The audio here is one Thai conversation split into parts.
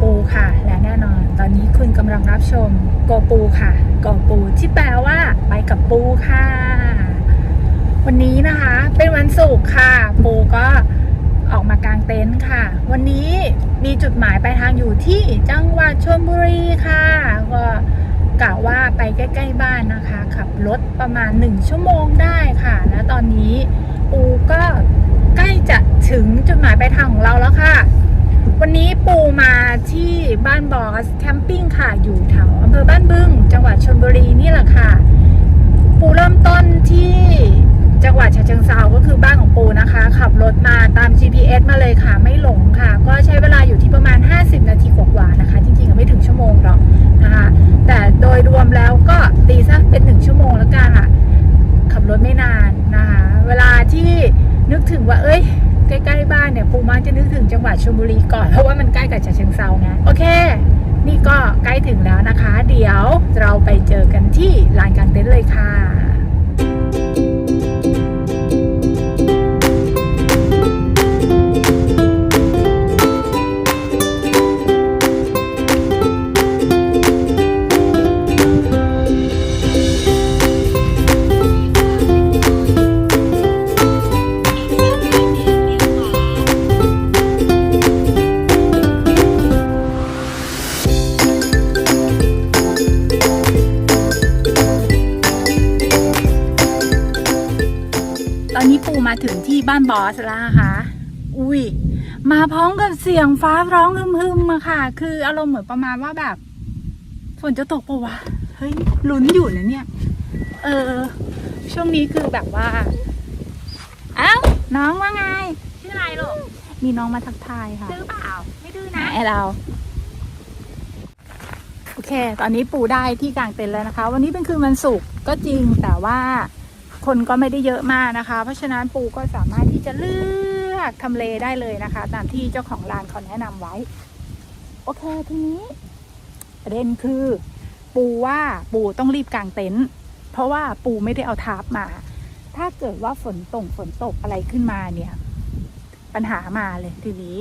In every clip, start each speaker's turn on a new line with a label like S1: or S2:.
S1: ปูค่ะ และแน่นอน ตอนนี้คุณกำลังรับชมโกปูค่ะโกปูที่แปลว่า ไปกับปูค่ะ วันนี้นะคะเป็นวันศุกร์ค่ะ ปูก็ออกมากางเต็นท์ค่ะ วันนี้มีจุดหมายปลายทางอยู่ที่จังหวัดชลบุรีค่ะ ก็กะว่าไปใกล้ ๆ บ้านนะคะ ขับรถประมาณ 1 ชั่วโมงได้ค่ะ แล้วตอนนี้ปูก็ใกล้จะถึงจุดหมายปลายทางของเราแล้วค่ะ วันนี้ปูมาที่บ้านบอสแคมปิ้งค่ะอยู่แถวอำเภอบ้านบึง จังหวัดชลบุรีนี่แหละค่ะ ปูเริ่มต้นที่จังหวัดฉะเชิงเซาก็คือบ้านของปูนะคะ ขับรถมาตาม GPS มาเลยค่ะ ไม่หลงค่ะ ก็ใช้เวลาอยู่ที่ประมาณ 50 นาทีกว่าๆนะคะ จริงๆก็ไม่ถึงชั่วโมงหรอกนะคะ แต่โดยรวมแล้วก็ตีซะเป็นหนึ่งชั่วโมงแล้วกันค่ะ ขับรถไม่นานนะคะ เวลาที่นึกถึงว่าเอ้ย ใกล้ๆบ้านเนี่ยปูมักจะนึกถึงจังหวัดชลบุรีก่อนเพราะว่ามันใกล้กับฉะเชิงเซาไงโอเค นี่ก็ใกล้ถึงแล้วนะคะ เดี๋ยวเราไปเจอกันที่ลานกลางเต็นท์เลยค่ะ ถึงที่บ้านบอสแล้วนะคะ อุ้ย มาพร้อมกับเสียงฟ้าร้องฮึมๆมาค่ะ คืออารมณ์เหมือนประมาณว่าแบบ ฝนจะตกปะวะ เฮ้ย ลุ้นอยู่นะเนี่ย เออ ช่วงนี้คือแบบว่า เอ้า น้องว่าไง
S2: ชื่ออะไรลูก
S1: มีน้องมาทักทายค่ะ
S2: ดื้อเปล่า ไม่ดื้อ
S1: ไหน
S2: นะ
S1: เรา โอเค ตอนนี้ปูได้ที่กลางเต็นท์แล้วนะคะ วันนี้เป็นคืนวันศุกร์ก็จริงแต่ว่า คนก็ไม่ได้เยอะมากนะคะ เพราะฉะนั้นปูก็สามารถที่จะเลือกทำเลได้เลยนะคะ ตามที่เจ้าของร้านเขาแนะนำไว้ โอเคทีนี้ประเด็นคือ ปูว่าปูต้องรีบกางเต็นท์เพราะว่าปูไม่ได้เอาทาร์ปมา ถ้าเกิดว่าฝนตกฝนตกอะไรขึ้นมาเนี่ย ปัญหามาเลยทีนี้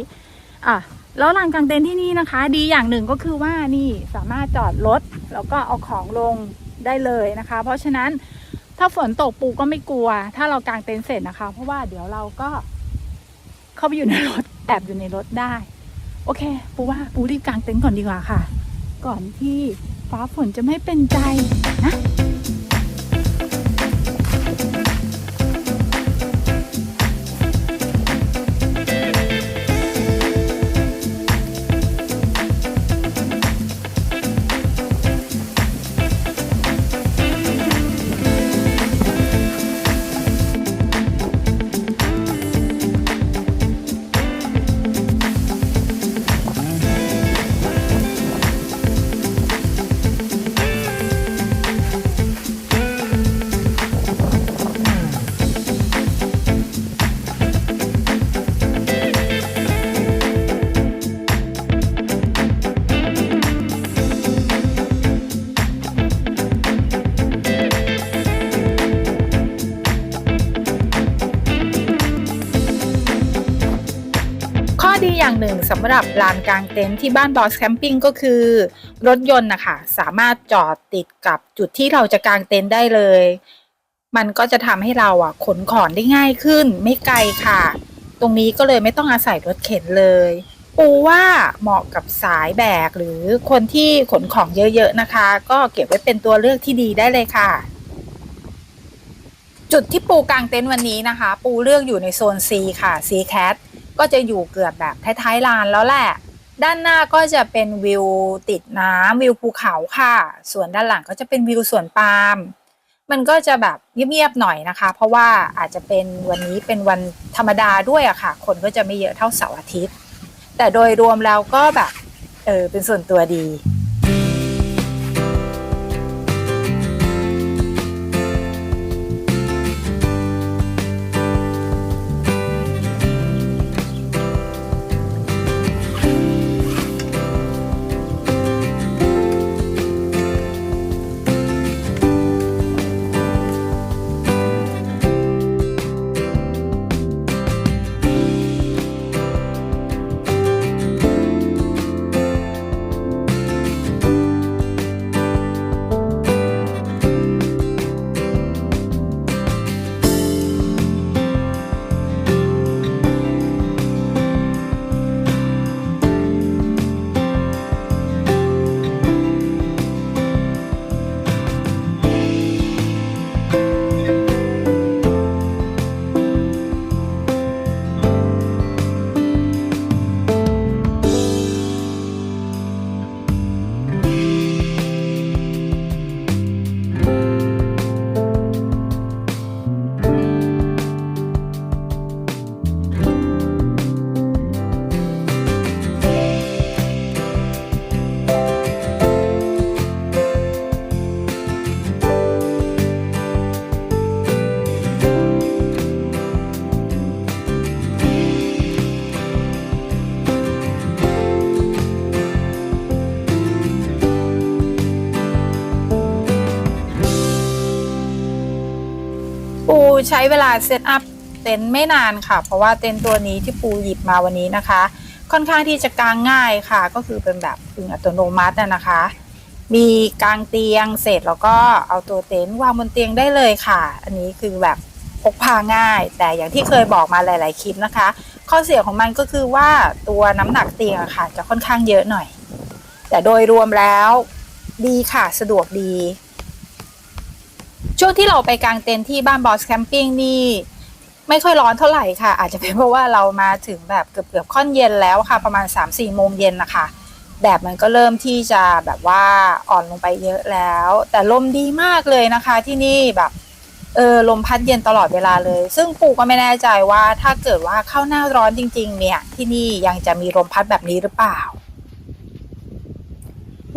S1: อะแล้วลานกลางเต็นท์ที่นี่นะคะ ดีอย่างหนึ่งก็คือว่านี่สามารถจอดรถแล้วก็เอาของลงได้เลยนะคะ เพราะฉะนั้น ถ้าฝนตกปูก็ไม่กลัว ถ้าเรากางเต็นท์เสร็จนะคะ เพราะว่าเดี๋ยวเราก็ เข้าไปอยู่ในรถแอบอยู่ในรถได้ โอเค ปูว่าปูรีบกางเต็นท์ก่อนดีกว่าค่ะ ก่อนที่ฟ้าฝนจะไม่เป็นใจนะ สำหรับลานกลางเต็นท์ที่บ้านบอสแคมปิ้งก็คือ รถยนต์นะคะสามารถจอดติดกับจุดที่เราจะกางเต็นท์ได้เลย มันก็จะทำให้เราอะขนของได้ง่ายขึ้น ไม่ไกลค่ะ ตรงนี้ก็เลยไม่ต้องอาศัยรถเข็นเลย ปูว่าเหมาะกับสายแบกหรือคนที่ขนของเยอะๆนะคะ ก็เก็บไว้เป็นตัวเลือกที่ดีได้เลยค่ะจุดที่ปูกางเต็นท์วันนี้นะคะ ปูเลือกอยู่ในโซน C ค่ะ C Cat ก็จะอยู่เกือบแบบท้ายๆลานแล้วแหละ ด้านหน้าก็จะเป็นวิวติดน้ำวิวภูเขาค่ะ ส่วนด้านหลังก็จะเป็นวิวสวนปาล์มมันก็จะแบบเงียบๆหน่อยนะคะ เพราะว่าอาจจะเป็นวันนี้เป็นวันธรรมดาด้วยอะค่ะ คนก็จะไม่เยอะเท่าเสาร์อาทิตย์ แต่โดยรวมแล้วก็แบบเออเป็นส่วนตัวดี
S2: ช้เวลาเซตอัพเต็นท์ไม่นานค่ะ เพราะว่าเต็นท์ตัวนี้ที่ปูหยิบมาวันนี้นะคะ ค่อนข้างที่จะกางง่ายค่ะ ก็คือเป็นแบบกึ่งอัตโนมัตินะคะ มีกางเตียงเสร็จแล้วก็เอาตัวเต็นท์วางบนเตียงได้เลยค่ะ อันนี้คือแบบพกพาง่าย แต่อย่างที่เคยบอกมาหลาย ๆ คลิปนะคะ ข้อเสียของมันก็คือว่าตัวน้ำหนักเตียงค่ะ จะค่อนข้างเยอะหน่อย แต่โดยรวมแล้วดีค่ะสะดวกดี ช่วงที่เราไปกางเต็นท์ที่บ้านบอสแคมปิ้งนี่ ไม่ค่อยร้อนเท่าไหร่ค่ะ อาจจะเป็นเพราะว่าเรามาถึงแบบเกือบเกือบค่อนเย็นแล้วค่ะ ประมาณ 3-4 โมงเย็นนะคะแดดมันก็เริ่มที่จะแบบว่าอ่อนลงไปเยอะแล้ว แต่ลมดีมากเลยนะคะที่นี่แบบเออลมพัดเย็นตลอดเวลาเลย ซึ่งปูก็ไม่แน่ใจว่าถ้าเกิดว่าเข้าหน้าร้อนจริง ๆ เนี่ย ที่นี่ยังจะมีลมพัดแบบนี้หรือเปล่า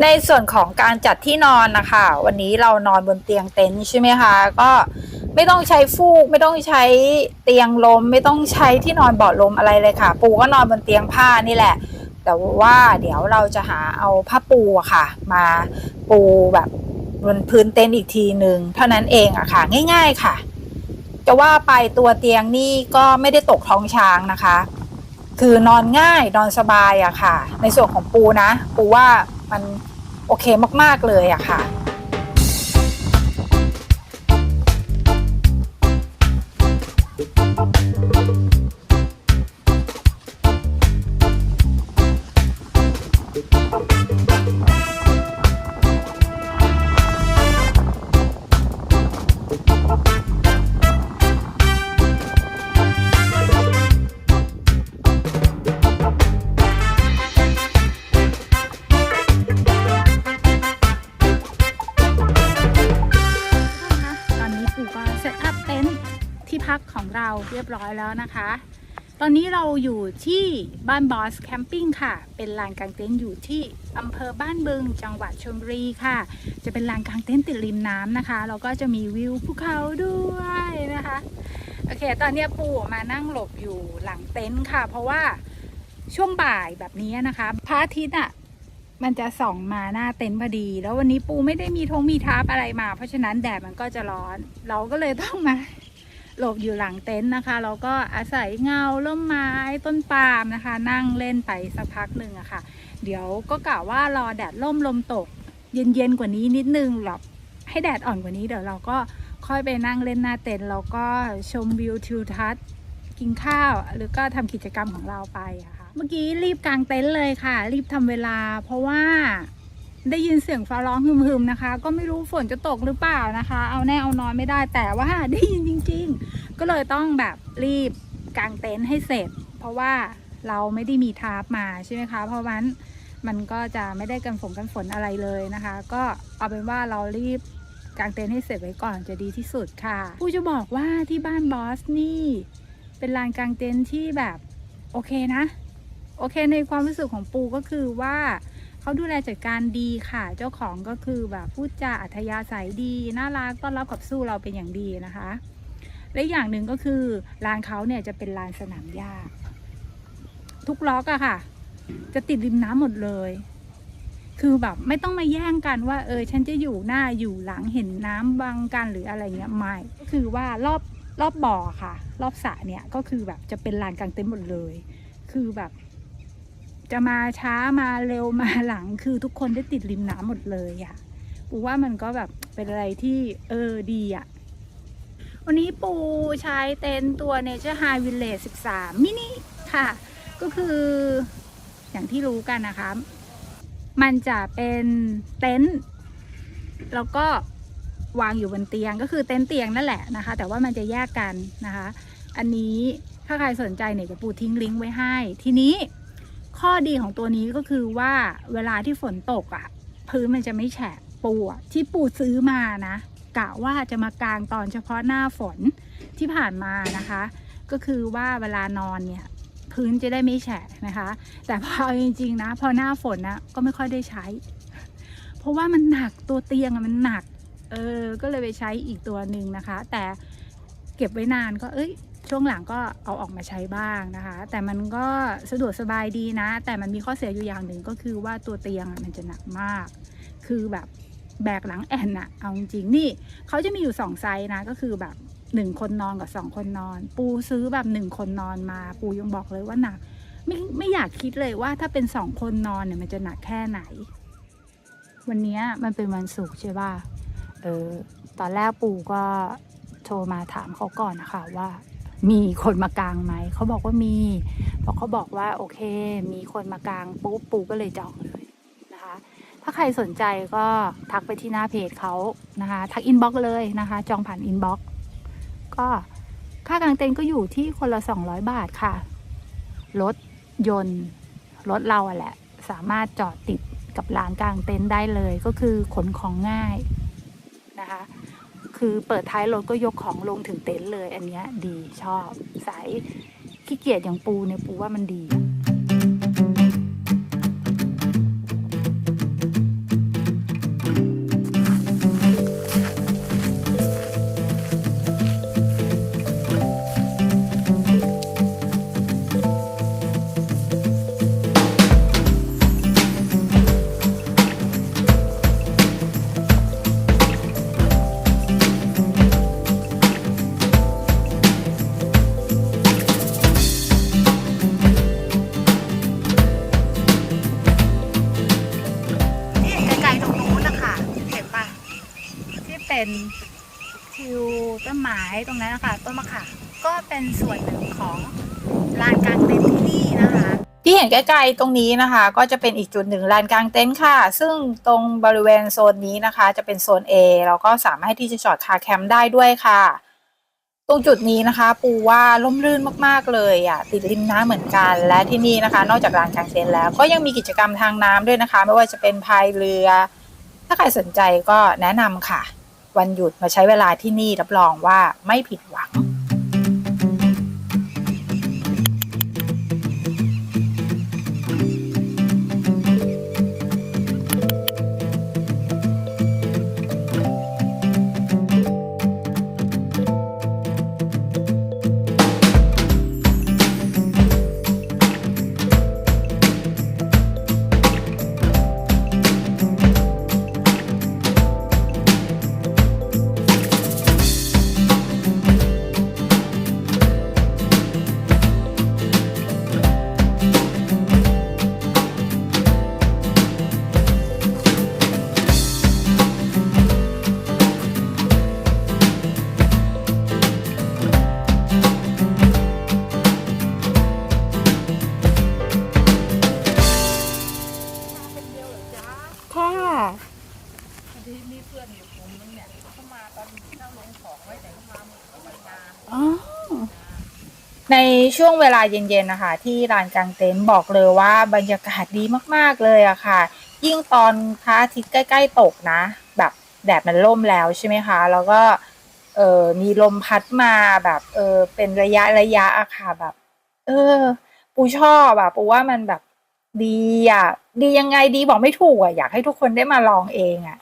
S2: ในส่วนของการจัดที่นอนนะคะ วันนี้เรานอนบนเตียงเต็นท์ใช่ไหมคะ ก็ไม่ต้องใช้ฟูก ไม่ต้องใช้เตียงลม ไม่ต้องใช้ที่นอนเบาะลมอะไรเลยค่ะ ปูก็นอนบนเตียงผ้านี่แหละ แต่ว่าเดี๋ยวเราจะหาเอาผ้าปูอะค่ะ มาปูแบบบนพื้นเต็นท์อีกทีหนึ่งเท่านั้นเองอะค่ะ ง่าย ๆค่ะ จะว่าไปตัวเตียงนี่ก็ไม่ได้ตกท้องช้างนะคะ คือนอนง่ายนอนสบายอะค่ะ ในส่วนของปูนะ ปูว่า มันโอเคมากๆเลยอะค่ะ
S1: ยบร้อยแล้วนะคะ ตอนนี้เราอยู่ที่บ้านบอสแคมปิ้งค่ะ เป็นลานกางเต็นท์อยู่ที่อำเภอบ้านบึง จังหวัดชลบุรีค่ะ จะเป็นลานกางเต็นท์ติดริมน้ำนะคะแล้วก็จะมีวิวภูเขาด้วยนะคะ โอเค ตอนนี้ปู่มานั่งหลบอยู่หลังเต็นท์ค่ะ เพราะว่าช่วงบ่ายแบบนี้นะคะพระอาทิตย์อะมันจะส่องมาหน้าเต็นท์พอดี แล้ววันนี้ปูไม่ได้มีธงมีทับอะไรมา เพราะฉะนั้นแดดมันก็จะร้อน เราก็เลยต้องมา หลบอยู่หลังเต็นท์นะคะ เราก็อาศัยเงาร่มไม้ต้นปาล์มนะคะ นั่งเล่นไปสักพักหนึ่งอะค่ะ เดี๋ยวก็กะว่ารอแดดร่มลมตก เย็นๆกว่านี้นิดนึงหรอกให้แดดอ่อนกว่านี้เดี๋ยวเราก็ค่อยไปนั่งเล่นหน้าเต็นท์แล้วก็ชมวิวทิวทัศน์กินข้าวหรือก็ทำกิจกรรมของเราไปอะค่ะ เมื่อกี้รีบกางเต็นท์เลยค่ะ รีบทำเวลาเพราะว่า ได้ยินเสียงฟ้าร้องฮึมๆนะคะ ก็ไม่รู้ฝนจะตกหรือเปล่านะคะ เอาแน่เอานอนไม่ได้แต่ว่าได้ยินจริง ๆ ก็เลยต้องแบบรีบกางเต็นท์ให้เสร็จ เพราะว่าเราไม่ได้มีทาร์ปมาใช่ไหมคะ เพราะฉะนั้นมันก็จะไม่ได้กันฝนกันฝนอะไรเลยนะคะ ก็เอาเป็นว่าเรารีบกางเต็นท์ให้เสร็จไว้ก่อนจะดีที่สุดค่ะ ผู้จะบอกว่าที่บ้านบอสนี่เป็นลานกางเต็นท์ที่แบบโอเคนะ โอเคในความรู้สึกของปูก็คือว่า เขาดูแลจัดการดีค่ะ เจ้าของก็คือแบบพูดจาอัธยาศัยดี น่ารักต้อนรับกับสู้เราเป็นอย่างดีนะคะ และอย่างหนึ่งก็คือลานเขาเนี่ยจะเป็นลานสนามหญ้าทุกล็อกอะค่ะ จะติดริมน้ำหมดเลย คือแบบไม่ต้องมาแย่งกันว่า เออ ฉันจะอยู่หน้าอยู่หลังเห็นน้ำบังกันหรืออะไรเงี้ยไม่ก็คือว่ารอบรอบบ่อค่ะ รอบสระเนี่ยก็คือแบบจะเป็นลานกลางเต็นท์หมดเลย คือแบบ จะมาช้ามาเร็วมาหลังคือทุกคนได้ติดริมน้ำหมดเลยอะปูว่ามันก็แบบเป็นอะไรที่เออดีอะวันนี้ปูใช้เต็นท์ตัว Nature High Village 13 มินิค่ะ ก็คืออย่างที่รู้กันนะคะ มันจะเป็นเต็นท์แล้วก็วางอยู่บนเตียงก็คือเต็นท์เตียงนั่นแหละนะคะ แต่ว่ามันจะแยกกันนะคะ อันนี้ถ้าใครสนใจเนี่ยจะปูทิ้งลิงก์ไว้ให้ทีนี้ ข้อดีของตัวนี้ก็คือว่าเวลาที่ฝนตกอะ่ะ พื้นมันจะไม่แฉะปูที่ปูซื้อมานะกะว่าจะมากางตอนเฉพาะหน้าฝนที่ผ่านมานะคะ ก็คือว่าเวลานอนเนี่ยพื้นจะได้ไม่แฉะนะคะ แต่พอจริงๆนะ พอหน้าฝนนะก็ไม่ค่อยได้ใช้ เพราะว่ามันหนักตัวเตียงอะมันหนักเออก็เลยไปใช้อีกตัวหนึ่งนะคะ แต่เก็บไว้นานก็เอ้ย ช่วงหลังก็เอาออกมาใช้บ้างนะคะ แต่มันก็สะดวกสบายดีนะ แต่มันมีข้อเสียอยู่อย่างหนึ่งก็คือว่าตัวเตียงมันจะหนักมาก คือแบบแบกหลังแอนอะเอาจริงนี่เขาจะมีอยู่สองไซส์นะ ก็คือแบบหนึ่งคนนอนกับสองคนนอน ปูซื้อแบบหนึ่งคนนอนมา ปูยังบอกเลยว่าหนัก ไม่ไม่อยากคิดเลยว่าถ้าเป็นสองคนนอนเนี่ยมันจะหนักแค่ไหน วันเนี้ยมันเป็นวันศุกร์ใช่ป่ะเออตอนแรกปูก็โทรมาถามเขาก่อนนะคะว่า มีคนมากางไหมเขาบอกว่ามีพอเขาบอกว่าโอเค มีคนมากางปุ๊บปูก็เลยจองเลยนะคะ ถ้าใครสนใจก็ทักไปที่หน้าเพจเขานะคะ ทักอินบ็อกเลยนะคะ จองผ่านอินบ็อกก็ค่ากลางเต็นท์ก็อยู่ที่คนละ 200 บาทค่ะ รถยนต์รถเราอะแหละ สามารถจอดติดกับลานกลางเต็นท์ได้เลยก็คือขนของง่ายนะคะ คือเปิดท้ายรถก็ยกของลงถึงเต็นท์เลย อันเนี้ยดีชอบสายขี้เกียจอย่างปูเนี่ยปูว่ามันดี เป็นทิวต้นไม้ตรงนั้นนะคะต้นมะขามก็เป็นส่วนหนึ่งของลานกลางเต็นท์ที่นี่นะคะ
S2: ที่เห็นใกล้ๆตรงนี้นะคะ ก็จะเป็นอีกจุดหนึ่งลานกลางเต็นท์ค่ะ ซึ่งตรงบริเวณโซนนี้นะคะ จะเป็นโซน A แล้วก็สามารถที่จะจอดคาร์แคมป์ได้ด้วยค่ะ ตรงจุดนี้นะคะ ปูว่าล่มรื่นมากๆเลยอะติดริมน้ำเหมือนกัน และที่นี่นะคะ นอกจากลานกลางเต็นท์แล้วก็ยังมีกิจกรรมทางน้ำด้วยนะคะ ไม่ว่าจะเป็นพายเรือ ถ้าใครสนใจก็แนะนำค่ะ วันหยุดมาใช้เวลาที่นี่รับรองว่าไม่ผิดหวัง ค่ะอ๋อในช่วงเวลาเย็นๆนะคะที่ลานกลางเต็นท์บอกเลยว่าบรรยากาศดีมากๆเลยอะค่ะ ยิ่งตอนพระอาทิตย์ใกล้ ๆ ตกนะ แบบแดดมันร่มแล้วใช่ไหมคะ แล้วก็เออมีลมพัดมาแบบเออเป็นระยะระยะอะค่ะแบบ เออ ปูชอบอะปูว่ามันแบบ ดีอะดียังไงดีบอกไม่ถูกอะอยากให้ทุกคนได้มาลองเองอะ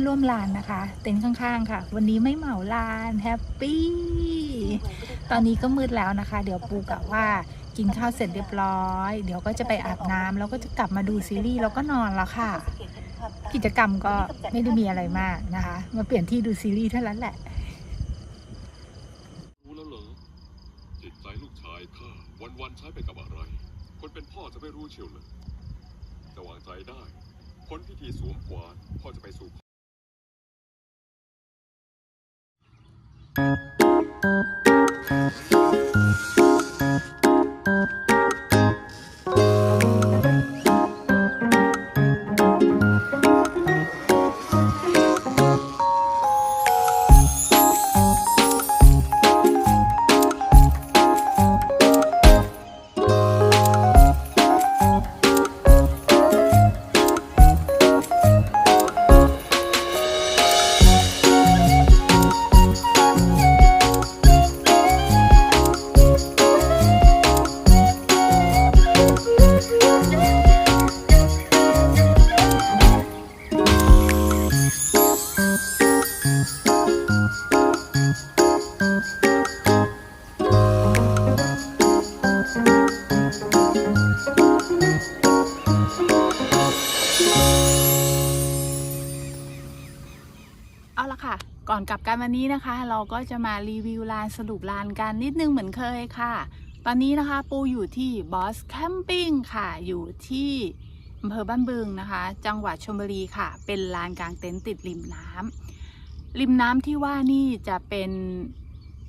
S2: อนร่วมลานนะคะ เต็นท์ข้างๆค่ะ วันนี้ไม่เหมาลานแฮปปี้ตอนนี้ก็มืดแล้วนะคะ เดี๋ยวปูกะว่ากินข้าวเสร็จเรียบร้อย เดี๋ยวก็จะไปอาบน้ำแล้วก็จะกลับมาดูซีรีส์แล้วก็นอนแล้วค่ะ กิจกรรมก็ไม่ได้มีอะไรมากนะคะ มาเปลี่ยนที่ดูซีรีส์เท่านั้นแหละ
S3: รู้แล้วเหรอจิตใจลูกชายข้าวันๆใช้ไปกับอะไร คนเป็นพ่อจะไม่รู้เชียวเลยจะวางใจได้พ้นพิธีสวมกวานพ่อจะไปสู่
S1: Thank you. วันนี้นะคะเราก็จะมารีวิวลานสรุปลานกันนิดนึงเหมือนเคยค่ะ ตอนนี้นะคะปูอยู่ที่บอสแคมปิ้งค่ะ อยู่ที่อำเภอบ้านบึงนะคะ จังหวัดชลบุรีค่ะ เป็นลานกลางเต็นท์ติดริมน้ำริมน้ำที่ว่านี่จะเป็น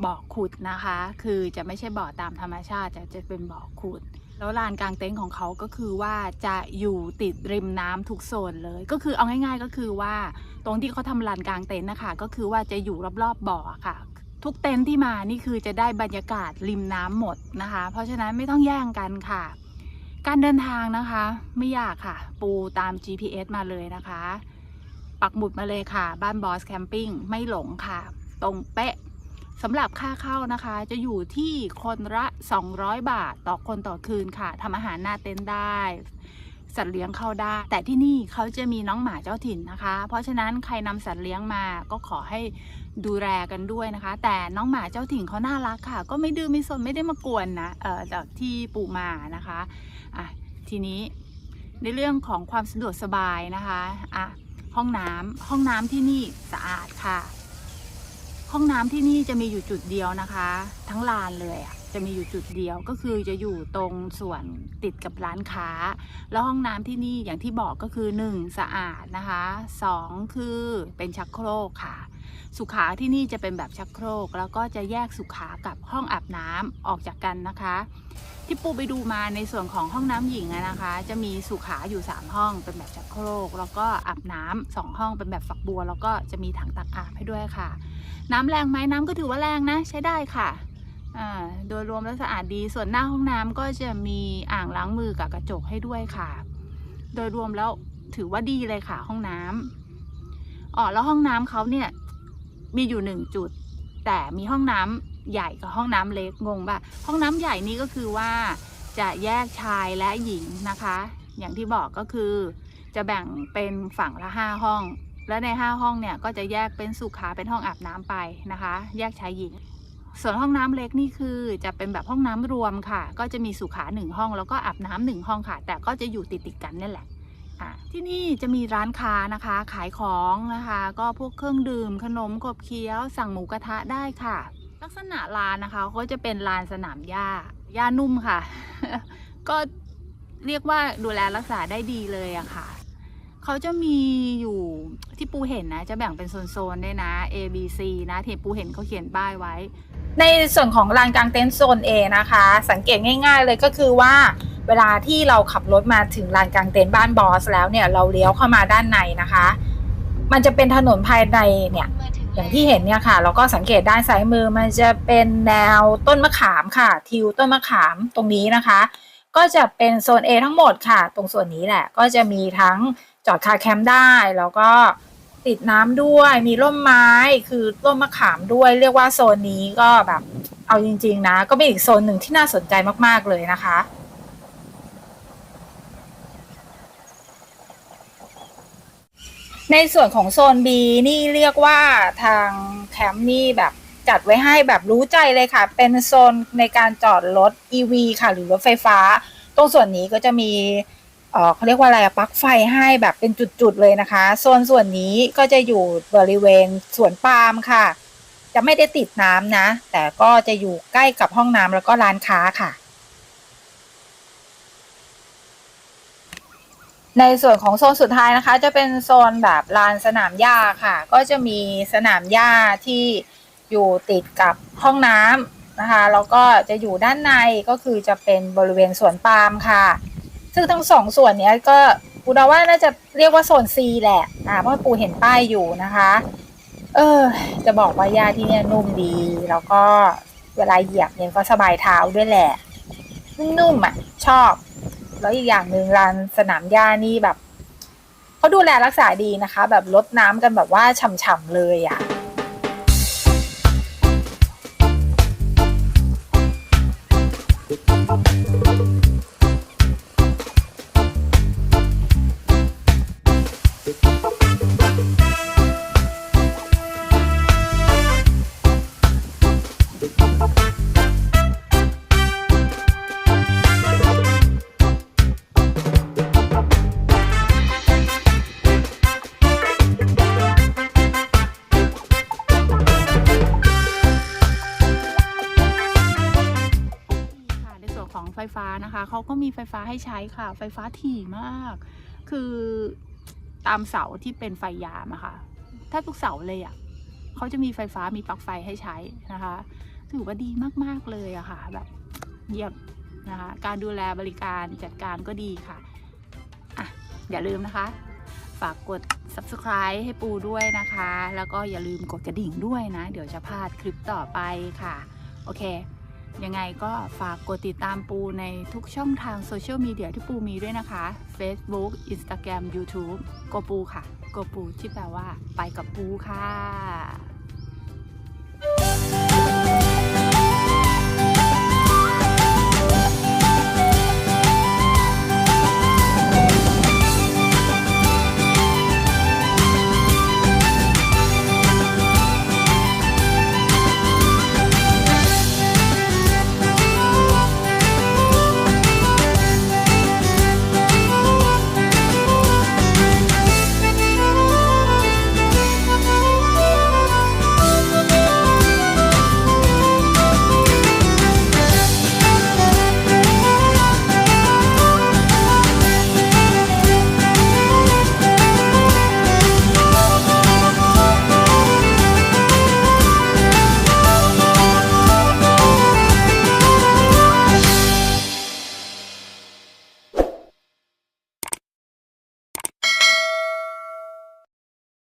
S1: บ่อขุดนะคะ คือจะไม่ใช่บ่อตามธรรมชาติจะจะเป็นบ่อขุด แล้วลานกลางเต็นท์ของเขาก็คือว่าจะอยู่ติดริมน้ำทุกโซนเลย ก็คือเอาง่าย ๆ ก็คือว่าตรงที่เขาทำลานกลางเต็นท์นะคะก็คือว่าจะอยู่รอบๆบ่อค่ะ ทุกเต็นท์ที่มานี่คือจะได้บรรยากาศริมน้ำหมดนะคะ เพราะฉะนั้นไม่ต้องแย่งกันค่ะ การเดินทางนะคะไม่ยากค่ะ ปูตาม GPS มาเลยนะคะ ปักหมุดมาเลยค่ะ บ้านบอสแคมปิ้งไม่หลงค่ะ ตรงเป๊ะ สำหรับค่าเข้านะคะจะอยู่ที่คนละ 200 บาทต่อคนต่อคืนค่ะทำอาหารหน้าเต็นท์ได้ สัตว์เลี้ยงเข้าได้ แต่ที่นี่เขาจะมีน้องหมาเจ้าถิ่นนะคะ เพราะฉะนั้นใครนำสัตว์เลี้ยงมาก็ขอให้ดูแลกันด้วยนะคะ แต่น้องหมาเจ้าถิ่นเขาน่ารักค่ะ ก็ไม่ดื้อไม่สนไม่ได้มากวนนะเออจากที่ปู่มานะคะอะทีนี้ในเรื่องของความสะดวกสบายนะคะอะห้องน้ำห้องน้ำที่นี่สะอาดค่ะ ห้องน้ำที่นี่จะมีอยู่จุดเดียวนะคะ ทั้งลานเลยอะจะมีอยู่จุดเดียวก็คือจะอยู่ตรงส่วนติดกับร้านค้า แล้วห้องน้ำที่นี่อย่างที่บอกก็คือ 1 สะอาดนะคะ 2 คือเป็นชักโครกค่ะ สุขาที่นี่จะเป็นแบบชักโครก แล้วก็จะแยกสุขากับห้องอาบน้ำออกจากกันนะคะ ที่ปูไปดูมาในส่วนของห้องน้ำหญิงนะคะ จะมีสุขาอยู่ 3 ห้องเป็นแบบชักโครก แล้วก็อาบน้ำสองห้องเป็นแบบฝักบัว แล้วก็จะมีถังตักอาบให้ด้วยค่ะ น้ำแรงไหมน้ำก็ถือว่าแรงนะ ใช้ได้ค่ะโดยรวมแล้วสะอาดดีส่วนหน้าห้องน้ำก็จะมีอ่างล้างมือกับกระจกให้ด้วยค่ะ โดยรวมแล้วถือว่าดีเลยค่ะห้องน้ำอ๋อแล้วห้องน้ำเขาเนี่ย มีอยู่หนึ่งจุด แต่มีห้องน้ำใหญ่กับห้องน้ำเล็กงงป่ะห้องน้ำใหญ่นี่ก็คือว่าจะแยกชายและหญิงนะคะ อย่างที่บอกก็คือ จะแบ่งเป็นฝั่งละห้าห้อง และในห้าห้องเนี่ยก็จะแยกเป็นสุขาเป็นห้องอาบน้ำไปนะคะ แยกชายหญิง ส่วนห้องน้ำเล็กนี่คือจะเป็นแบบห้องน้ำรวมค่ะ ก็จะมีสุขาหนึ่งห้องแล้วก็อาบน้ำหนึ่งห้องค่ะ แต่ก็จะอยู่ติดติดๆกันนี่นแหละ ที่นี่จะมีร้านค้านะคะ ขายของนะคะ ก็พวกเครื่องดื่ม ขนมขบเคี้ยว สั่งหมูกระทะได้ค่ะ ลักษณะลานนะคะก็จะเป็นลานสนามหญ้าหญ้านุ่มค่ะ ก็เรียกว่าดูแลรักษาได้ดีเลยอะค่ะเขาจะมีอยู่ที่ปูเห็นนะ จะแบ่งเป็นโซนๆได้นะ A B C นะเทปูเห็นเขาเขียนป้ายไว้
S2: ในส่วนของลานกลางเต็นท์โซน A นะคะ สังเกตง่าย ๆ เลยก็คือว่า เวลาที่เราขับรถมาถึงลานกลางเต็นท์บ้านบอสแล้วเนี่ยเราเลี้ยวเข้ามาด้านในนะคะ มันจะเป็นถนนภายในเนี่ยอย่างที่เห็นเนี่ยค่ะแล้วก็สังเกตด้านซ้ายมือมันจะเป็นแนวต้นมะขามค่ะ ทิวต้นมะขามตรงนี้นะคะ ก็จะเป็นโซน A ทั้งหมดค่ะ ตรงส่วนนี้แหละ ก็จะมีทั้งจอดคาแคมป์ได้ แล้วก็ติดน้ำด้วยมีร่มไม้คือต้นมะขามด้วย เรียกว่าโซนนี้ก็แบบ เอาจริง ๆ นะ ก็เป็นอีกโซนหนึ่งที่น่าสนใจมากๆเลยนะคะ ในส่วนของโซน B นี่เรียกว่าทางแคมป์นี่แบบจัดไว้ให้แบบรู้ใจเลยค่ะ เป็นโซนในการจอดรถ EV ค่ะ หรือรถไฟฟ้า ตรงส่วนนี้ก็จะมีเออเขาเรียกว่าอะไรปลั๊กไฟให้แบบเป็นจุดๆเลยนะคะ โซนส่วนนี้ก็จะอยู่บริเวณสวนปาล์มค่ะ จะไม่ได้ติดน้ำนะ แต่ก็จะอยู่ใกล้กับห้องน้ำแล้วก็ร้านค้าค่ะ ในส่วนของโซนสุดท้ายนะคะ จะเป็นโซนแบบลานสนามหญ้าค่ะ ก็จะมีสนามหญ้าที่อยู่ติดกับห้องน้ำนะคะแล้วก็จะอยู่ด้านในก็คือจะเป็นบริเวณสวนปาล์มค่ะ ซึ่งทั้งสองส่วนนี้ก็ปูดาว่าน่าจะเรียกว่าโซน C แหละอ่าเพราะปูเห็นป้ายอยู่นะคะ เออ จะบอกว่าหญ้าที่เนี่ยนุ่มดี แล้วก็เวลาเหยียบเนี่ยก็สบายเท้าด้วยแหละ นุ่มๆอะชอบ แล้วอีกอย่างหนึ่งลานสนามหญ้านี่แบบเขาดูแลรักษาดีนะคะ แบบลดน้ำกันแบบว่าฉ่ำๆเลยอะ่ะ
S1: ไฟฟ้าให้ใช้ค่ะ ไฟฟ้าถี่มาก คือตามเสาที่เป็นไฟยามอะค่ะถ้าทุกเสาเลยอะเขาจะมีไฟฟ้ามีปลั๊กไฟให้ใช้นะคะ ถือว่าดีมากๆเลยอะค่ะ แบบเยี่ยมนะคะ การดูแลบริการจัดการก็ดีค่ะอะ อย่าลืมนะคะ ฝากกด subscribe ให้ปูด้วยนะคะ แล้วก็อย่าลืมกดกระดิ่งด้วยนะ เดี๋ยวจะพลาดคลิปต่อไปค่ะ โอเค ยังไงก็ฝากกดติดตามปูในทุกช่องทางโซเชียลมีเดียที่ปูมีด้วยนะคะ Facebook Instagram YouTube โกปูค่ะ โกปูที่แปลว่าไปกับปูค่ะ